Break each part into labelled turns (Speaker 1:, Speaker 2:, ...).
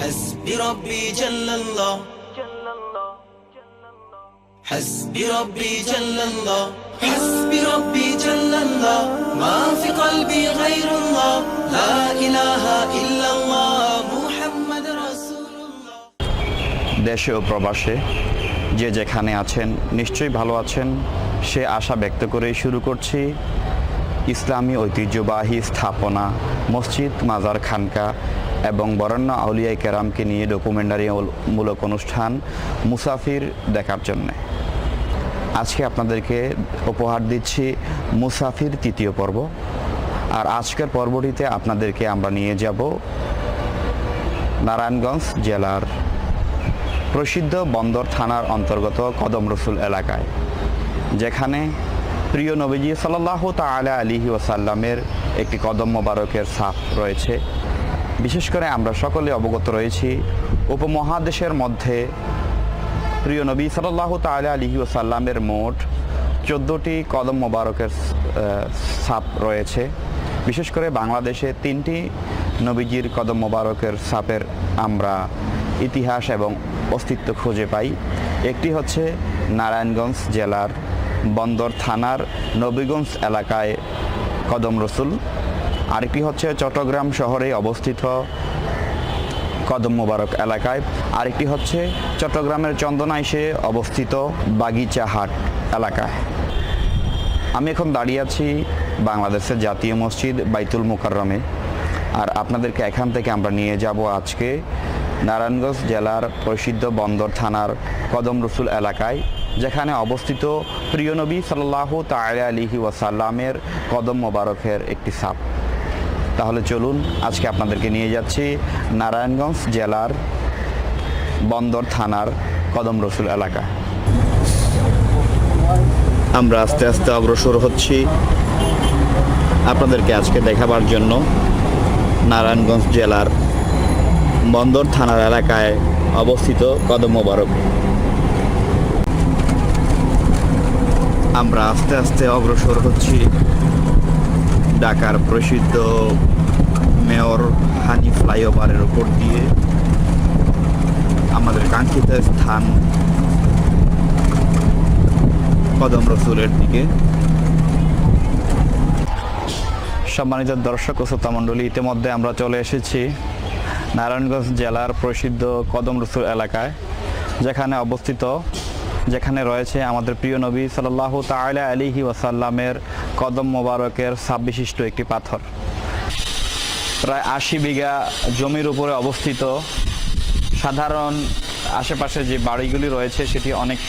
Speaker 1: حسبي ربي جل الله حسبي ربي جل الله حسبي ربي جل الله ما في قلبي غير الله لا إله إلا الله محمد رسول الله
Speaker 2: দেশে ও প্রবাসে যে যেখানে আছেন নিশ্চয়ই ভালো আছেন সে আশা ব্যক্ত করেই শুরু করছি ইসলামী ঐতিহ্যবাহী স্থাপনা মসজিদ মাজার খানকা এবং বরেণ্য আউলিয়াই কেরামকে নিয়ে ডকুমেন্টারি মূলক অনুষ্ঠান মুসাফির দেখার জন্যে। আজকে আপনাদেরকে উপহার দিচ্ছি মুসাফির তৃতীয় পর্ব। আর আজকের পর্বটিতে আপনাদেরকে আমরা নিয়ে যাব নারায়ণগঞ্জ জেলার প্রসিদ্ধ বন্দর থানার অন্তর্গত কদম রসুল এলাকায়, যেখানে প্রিয় নবীজি সাল্লাহ তালা আলিহি ওসাল্লামের একটি কদম মোবারকের সাফ রয়েছে। বিশেষ করে আমরা সকলে অবগত রয়েছি উপমহাদেশের মধ্যে প্রিয় নবী সাল্লাহ তালা আলিহি ওসাল্লামের মোট চোদ্দোটি কদম মোবারকের সাপ রয়েছে। বিশেষ করে বাংলাদেশে তিনটি নবীজির কদম মোবারকের সাপের আমরা ইতিহাস এবং অস্তিত্ব খুঁজে পাই। একটি হচ্ছে নারায়ণগঞ্জ জেলার বন্দর থানার নবীগঞ্জ এলাকায় কদম রসুল। আরেকটি হচ্ছে চট্টগ্রাম শহরে অবস্থিত কদম মোবারক এলাকায়। আরেকটি হচ্ছে চট্টগ্রামের চন্দনাইশে অবস্থিত বাগিচাহাট এলাকায়। আমি এখন দাঁড়িয়ে আছি বাংলাদেশের জাতীয় মসজিদ বাইতুল মুকাররমে। আর আপনাদেরকে এখান থেকে আমরা নিয়ে যাব আজকে নারায়ণগঞ্জ জেলার প্রসিদ্ধ বন্দর থানার কদম রসুল এলাকায়, যেখানে অবস্থিত প্রিয়নবী সাল্লাহ তালা আলিহি ওয়াসাল্লামের কদম মোবারকের একটি সাপ তাহলে চলুন আজকে আপনাদেরকে নিয়ে যাচ্ছি নারায়ণগঞ্জ জেলার বন্দর থানার কদম রসুল এলাকা। আমরা আস্তে আস্তে অগ্রসর হচ্ছি আপনাদেরকে আজকে দেখাবার জন্য নারায়ণগঞ্জ জেলার বন্দর থানার এলাকায় অবস্থিত কদম মোবারক। আমরা আস্তে আস্তে অগ্রসর হচ্ছি ঢাকার প্রসিদ্ধ মেয়র হানি ফ্লাইওভারের উপর দিয়ে আমাদের কাঙ্ক্ষিত স্থান কদম রসুলের দিকে। সম্মানিত দর্শক ও শ্রোতা মণ্ডলী, ইতিমধ্যে আমরা চলে এসেছি নারায়ণগঞ্জ জেলার প্রসিদ্ধ কদম রসুল এলাকায়, যেখানে অবস্থিত, যেখানে রয়েছে আমাদের প্রিয় নবী সাল্লাহ তাআলা আলিহি ওয়াসাল্লামের কদম মোবারকের সাববিশিষ্ট একটি পাথর। প্রায় আশি বিঘা জমির উপরে অবস্থিত সাধারণ আশেপাশে যে বাড়িগুলি রয়েছে, সেটি অনেক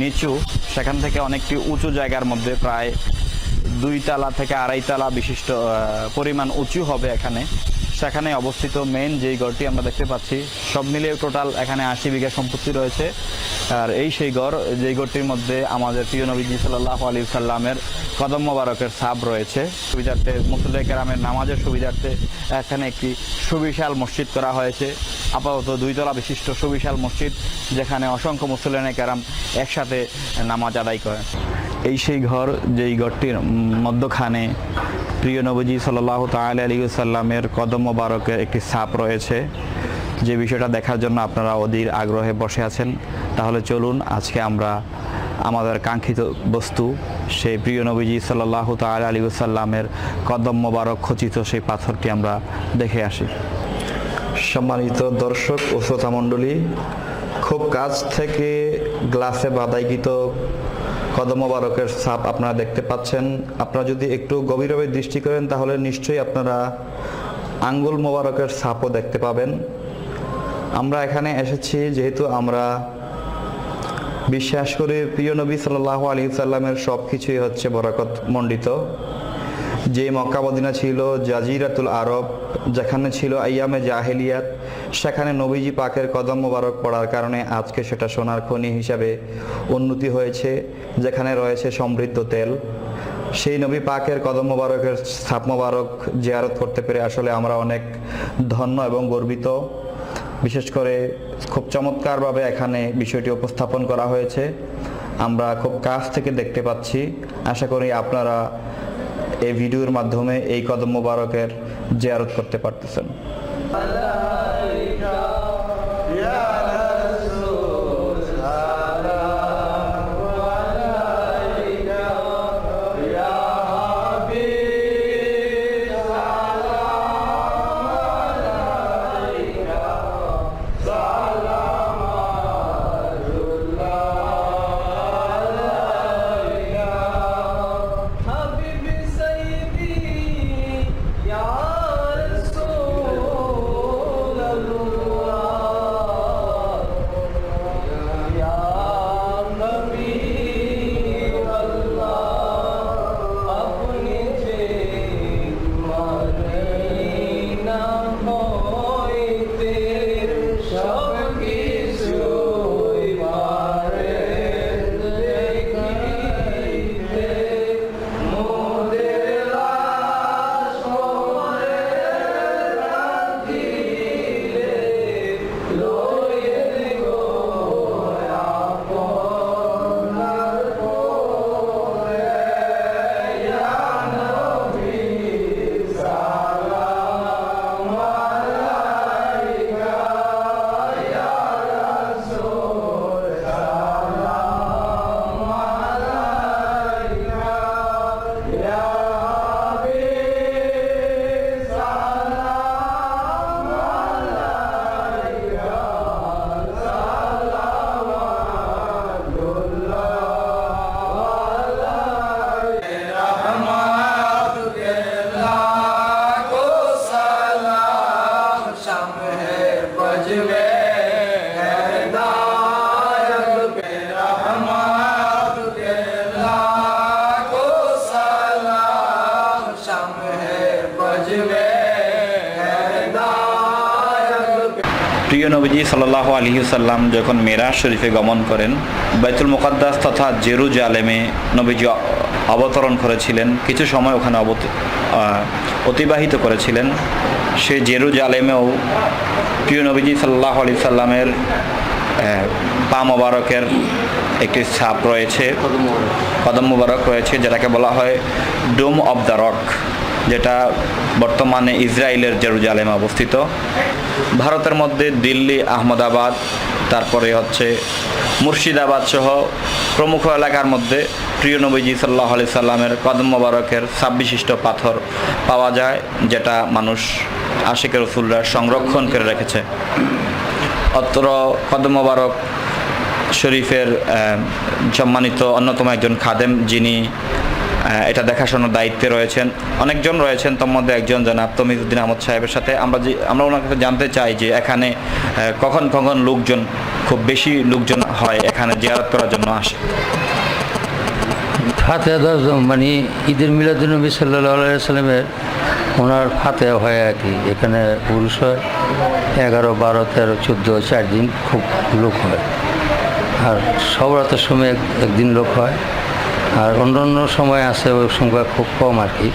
Speaker 2: নিচু। সেখান থেকে অনেকটি উঁচু জায়গার মধ্যে প্রায় দুই তালা থেকে আড়াই তালা বিশিষ্ট পরিমাণ উঁচু হবে এখানে। সেখানে অবস্থিত মেন যেই গড়টি আমরা দেখতে পাচ্ছি, সব মিলিয়ে টোটাল এখানে আশি বিঘা সম্পত্তি রয়েছে। আর এই সেই গড়, যেই গড়টির মধ্যে আমাদের প্রিয় নবীজি সাল্লাহ আলী সাল্লামের কদম মোবারকের সাব রয়েছে। সুবিধার্থে মুসল্লাহ কেরামের নামাজের সুবিধার্থে এখানে একটি সুবিশাল মসজিদ করা হয়েছে। আপাতত দুইতলা বিশিষ্ট সুবিশাল মসজিদ, যেখানে অসংখ্য মুসল্লান কেরাম একসাথে নামাজ আদায় করেন এই সেই ঘর, যেই ঘরটির মধ্যখানে প্রিয় নবীজি সাল্লাহ তাল আলী সাল্লামের কদম মোবারকের একটি ছাপ রয়েছে। যে বিষয়টা দেখার জন্য আপনারা অধীর আগ্রহে বসে আছেন, তাহলে চলুন আজকে আমরা আমাদের কাঙ্ক্ষিত বস্তু, সেই প্রিয় নবীজি সাল্লাহ তাল আলী সাল্লামের কদম মোবারক খচিত সেই পাথরটি আমরা দেখে আসি। সম্মানিত দর্শক ও শ্রোতা মণ্ডলী, খুব কাছ থেকে গ্লাসে বাদাইকৃত কদম মোবারকের ছাপ আপনারা দেখতে পাচ্ছেন। আপনারা যদি একটু গভীরভাবে দৃষ্টি করেন, তাহলে নিশ্চয়ই আপনারা আঙ্গুল মোবারকের ছাপও দেখতে পাবেন। আমরা এখানে এসেছি যেহেতু আমরা বিশ্বাস করি প্রিয় নবী সাল্লাহ আলী সাল্লামের সব কিছুই হচ্ছে বরাকত মণ্ডিত যে মক্কা মদিনা ছিল জাজিরাতুল আরব, যেখানে ছিল আইয়ামে জাহেলিয়াত, সেখানে নবীজি পাকের কদম মোবারক পড়ার কারণে আজকে সেটা সোনার খনি হিসাবে উন্নতি হয়েছে, যেখানে রয়েছে সমৃদ্ধ তেল। সেই নবী পাকের কদম মোবারকের ছাপ মোবারক জিয়ারত করতে পেরে আসলে আমরা অনেক ধন্য এবং গর্বিত। বিশেষ করে খুব চমৎকারভাবে এখানে বিষয়টি উপস্থাপন করা হয়েছে। আমরা খুব কাছ থেকে দেখতে পাচ্ছি। আশা করি আপনারা এই ভিডিওর মাধ্যমে এই কদম মোবারকের জিয়ারত করতে পারতেছেন। প্রিয় নবীজি সাল্লাহ আলী সাল্লাম যখন মেরা শরীফে গমন করেন, বাইতুল মুকাদ্দাস তথা জেরুজালেমে নবীজি অবতরণ করেছিলেন। কিছু সময় ওখানে অতিবাহিত করেছিলেন। সে জেরুজালেমেও প্রিয় নবীজি সাল্লাহ আলি সাল্লামের পা মোবারকের একটি ছাপ রয়েছে। কদম মুবারক রয়েছে, যেটাকে বলা হয় ডোম অব দ্য রক, যেটা বর্তমানে ইসরায়েলের জেরুজালেমে অবস্থিত। ভারতের মধ্যে দিল্লি, আহমদাবাদ তারপরে হচ্ছে মুর্শিদাবাদ সহ প্রমুখ এলাকার মধ্যে প্রিয় নবীজি সাল্লাহ আলি সাল্লামের কদম মোবারকের সাববিশিষ্ট পাথর পাওয়া যায়, যেটা মানুষ আশিকের রসুলরা সংরক্ষণ করে রেখেছে। অত্র কদম মোবারক শরীফের সম্মানিত অন্যতম একজন খাদেম, যিনি এটা দেখাশোনার দায়িত্বে রয়েছেন। অনেকজন রয়েছেন, তার মধ্যে একজন জনাব তমিজুদ্দিন আহমদ সাহেবের সাথে। আমরা যে আমরা ওনার কাছে জানতে চাই যে এখানে কখন কখন লোকজন, খুব বেশি লোকজন হয় এখানে জিয়ারত করার জন্য আসে?
Speaker 3: ফাতে মানে ঈদের মিলাদুলনবী সাল্লাহ সাল্লামের ওনার ফাতে হয় আর কি। এখানে পুরুষ হয়, এগারো, বারো, তেরো, চোদ্দ, চার দিন খুব লোক হয়। আর সব রাতের সময় একদিন লোক হয়। আর অন্য অন্য সময় আছে ওই সংখ্যা খুব কম আর কি।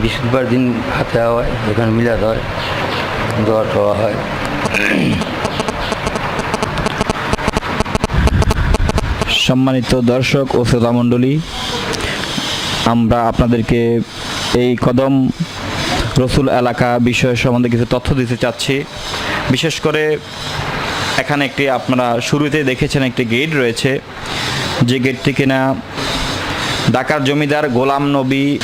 Speaker 3: বৃহস্পতিবার দিন হাতে হয় এখানে মিলাদ হয়, দোয়া টোয়া হয়।
Speaker 2: সম্মানিত দর্শক ও শ্রোতামণ্ডলী আমরা আপনাদেরকে এই কদম রসুল এলাকা বিষয় সম্বন্ধে কিছু তথ্য দিতে চাচ্ছি। বিশেষ করে এখানে একটি, আপনারা শুরুতেই দেখেছেন একটি গেট রয়েছে। যে গেটটি কিনা ঢাকার জমিদার গোলাম নবী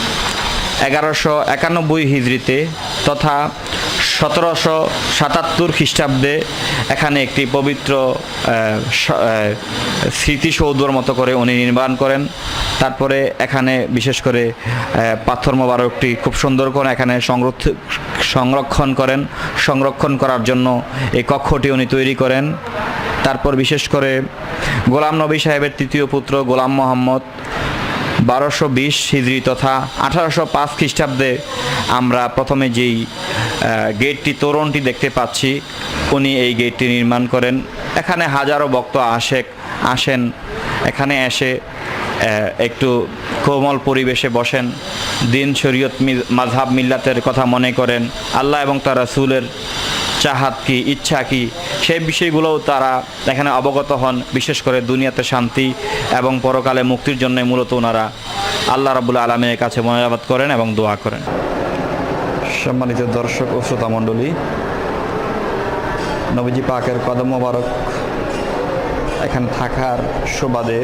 Speaker 2: এগারোশো একানব্বই হিজড়িতে তথা সতেরোশো সাতাত্তর খ্রিস্টাব্দে এখানে একটি পবিত্র স্মৃতিসৌধর মতো করে উনি নির্মাণ করেন। তারপরে এখানে বিশেষ করে পাথর মোবারকটি খুব সুন্দর করে এখানে সংরক্ষ- সংরক্ষণ করেন। সংরক্ষণ করার জন্য এই কক্ষটি উনি তৈরি করেন। তারপর বিশেষ করে গোলাম নবী সাহেবের তৃতীয় পুত্র গোলাম মোহাম্মদ, বারোশো বিশ হিজড়ি তথা আঠারোশো পাঁচ খ্রিস্টাব্দে আমরা প্রথমে যেই গেটটি, তোরণটি দেখতে পাচ্ছি, উনি এই গেটটি নির্মাণ করেন। এখানে হাজারো ভক্ত আশেক আসেন, এখানে এসে একটু কোমল পরিবেশে বসেন, দিন শরীয়ত মাযহাব মিল্লাতের কথা মনে করেন, আল্লাহ এবং তার রাসূলের চাহাত কি, ইচ্ছা কি, সেই বিষয়গুলোও তারা এখানে অবগত হন, বিশেষ করে দুনিয়াতে শান্তি এবং পরকালে মুক্তির জন্য মূলত ওনারা আল্লাহ রাবুল আলমের কাছে মনোজাবাদ করেন এবং দোয়া করেন। সম্মানিত দর্শক ও শ্রোতা মণ্ডলী, নবীজি পাকের কদম মোবারক এখানে থাকার সুবাদে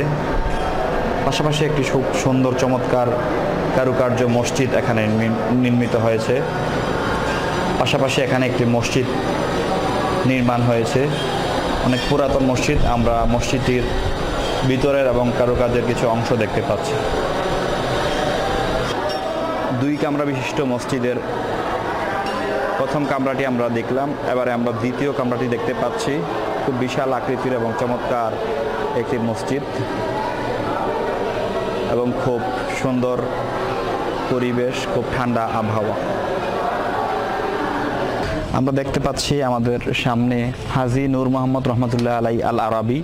Speaker 2: পাশাপাশি একটি খুব সুন্দর চমৎকার কারুকার্য মসজিদ এখানে নির্মিত হয়েছে। পাশাপাশি এখানে একটি মসজিদ নির্মাণ হয়েছে। অনেক পুরাতন মসজিদ, আমরা মসজিদটির ভিতরের এবং কারুকাজের কিছু অংশ দেখতে পাচ্ছি। দুই কামরা বিশিষ্ট মসজিদের প্রথম কামরাটি আমরা দেখলাম, এবারে আমরা দ্বিতীয় কামরাটি দেখতে পাচ্ছি। খুব বিশাল আকৃতির এবং চমৎকার একটি মসজিদ এবং খুব সুন্দর পরিবেশ, খুব ঠান্ডা আবহাওয়া। আমরা দেখতে পাচ্ছি আমাদের সামনে হাজি নূর মোহাম্মদ রহমতুল্লাহ আলাই আল আরবি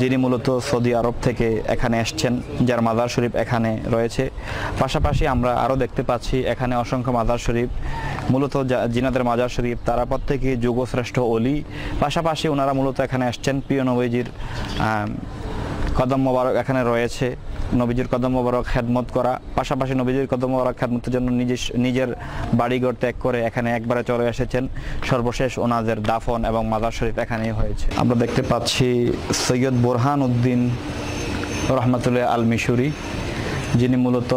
Speaker 2: যিনি মূলত সৌদি আরব থেকে এখানে এসছেন, যার মাজার শরীফ এখানে রয়েছে। পাশাপাশি আমরা আরও দেখতে পাচ্ছি এখানে অসংখ্য মাজার শরীফ, মূলত জিনাদের মাজার শরীফ, তারা প্রত্যেকে যুগশ্রেষ্ঠ অলি। পাশাপাশি ওনারা মূলত এখানে এসছেন প্রিয় নবীজির কদম মোবারক এখানে রয়েছে। নবীজির কদম মোবারক খেদমত করা। পাশাপাশি নবীজির কদম মোবারক খেদমতের জন্য নিজের নিজের বাড়িঘর ত্যাগ করে এখানে একবারে চলে এসেছেন। সর্বশেষ ওনাদের দাফন এবং মাদার শরীফ এখানেই হয়েছে। আমরা দেখতে পাচ্ছি সৈয়দ বোরহান উদ্দিন রহমতুল্লাহ আল মিশুরি, যিনি মূলত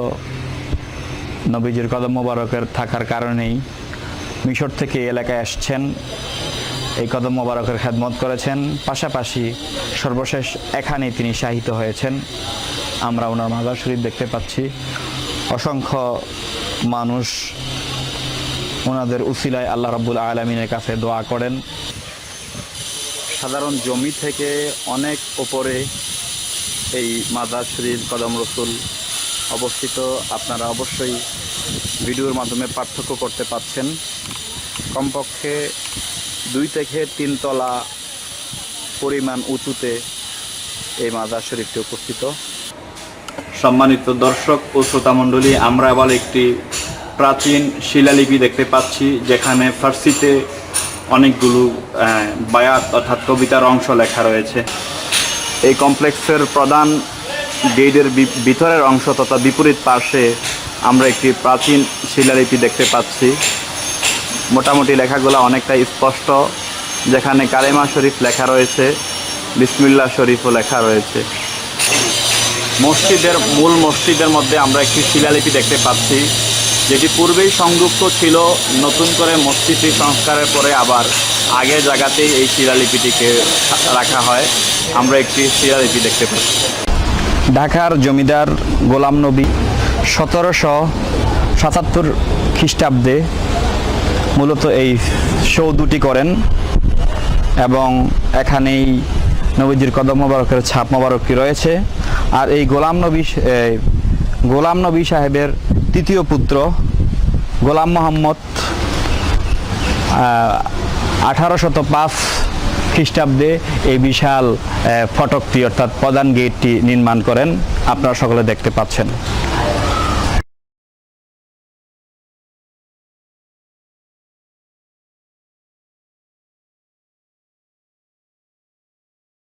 Speaker 2: নবীজির কদম মোবারকের থাকার কারণেই মিশর থেকে এলাকায় আসছেন এই কদম মোবারকের খেদমত করেছেন। পাশাপাশি সর্বশেষ এখানে তিনি শাহিত হয়েছেন। আমরা ওনার মাজার শরীফ দেখতে পাচ্ছি। অসংখ্য মানুষ ওনাদের উসিলায় আল্লাহ রাব্বুল আলমিনের কাছে দোয়া করেন। সাধারণ জমি থেকে অনেক ওপরে এই মাজার শরীফ, কদম রসুল অবস্থিত। আপনারা অবশ্যই ভিডিওর মাধ্যমে পার্থক্য করতে পাচ্ছেন কমপক্ষে দুই থেকে তিন তলা পরিমাণ উঁচুতে এই মাজার শরীফটি উপস্থিত। সম্মানিত দর্শক ও শ্রোতামণ্ডলী আমরা আবার একটি প্রাচীন শিলালিপি দেখতে পাচ্ছি, যেখানে ফার্সিতে অনেকগুলো বায়াত অর্থাৎ কবিতার অংশ লেখা রয়েছে। এই কমপ্লেক্সের প্রধান গেটের ভিতরের অংশ তথা বিপরীত পার্শ্বে আমরা একটি প্রাচীন শিলালিপি দেখতে পাচ্ছি। মোটামুটি লেখাগুলো অনেকটা স্পষ্ট। যেখানে কালেমা শরীফ লেখা রয়েছে, বিসমিল্লা শরীফও লেখা রয়েছে। মসজিদের, মূল মসজিদের মধ্যে আমরা একটি শিলালিপি দেখতে পাচ্ছি, যেটি পূর্বেই সংযুক্ত ছিল, নতুন করে মসজিদটি সংস্কারের পরে আবার আগের জায়গাতেই এই শিলালিপিটিকে রাখা হয়। আমরা একটি শিলালিপি দেখতে পাচ্ছি। ঢাকার জমিদার গোলাম নবী সতেরোশো সাতাত্তর খ্রিস্টাব্দে মূলত এই শো সৌদুটি করেন এবং এখানেই নবীজির কদম মোবারকের ছাপ মোবারকটি রয়েছে। আর এই গোলাম নবী গোলাম নবী সাহেবের তৃতীয় পুত্র গোলাম মোহাম্মদ আঠারো শত পাঁচ খ্রিস্টাব্দে এই বিশাল ফটকটি অর্থাৎ প্রধান গেটটি নির্মাণ করেন। আপনারা সকলে দেখতে পাচ্ছেন।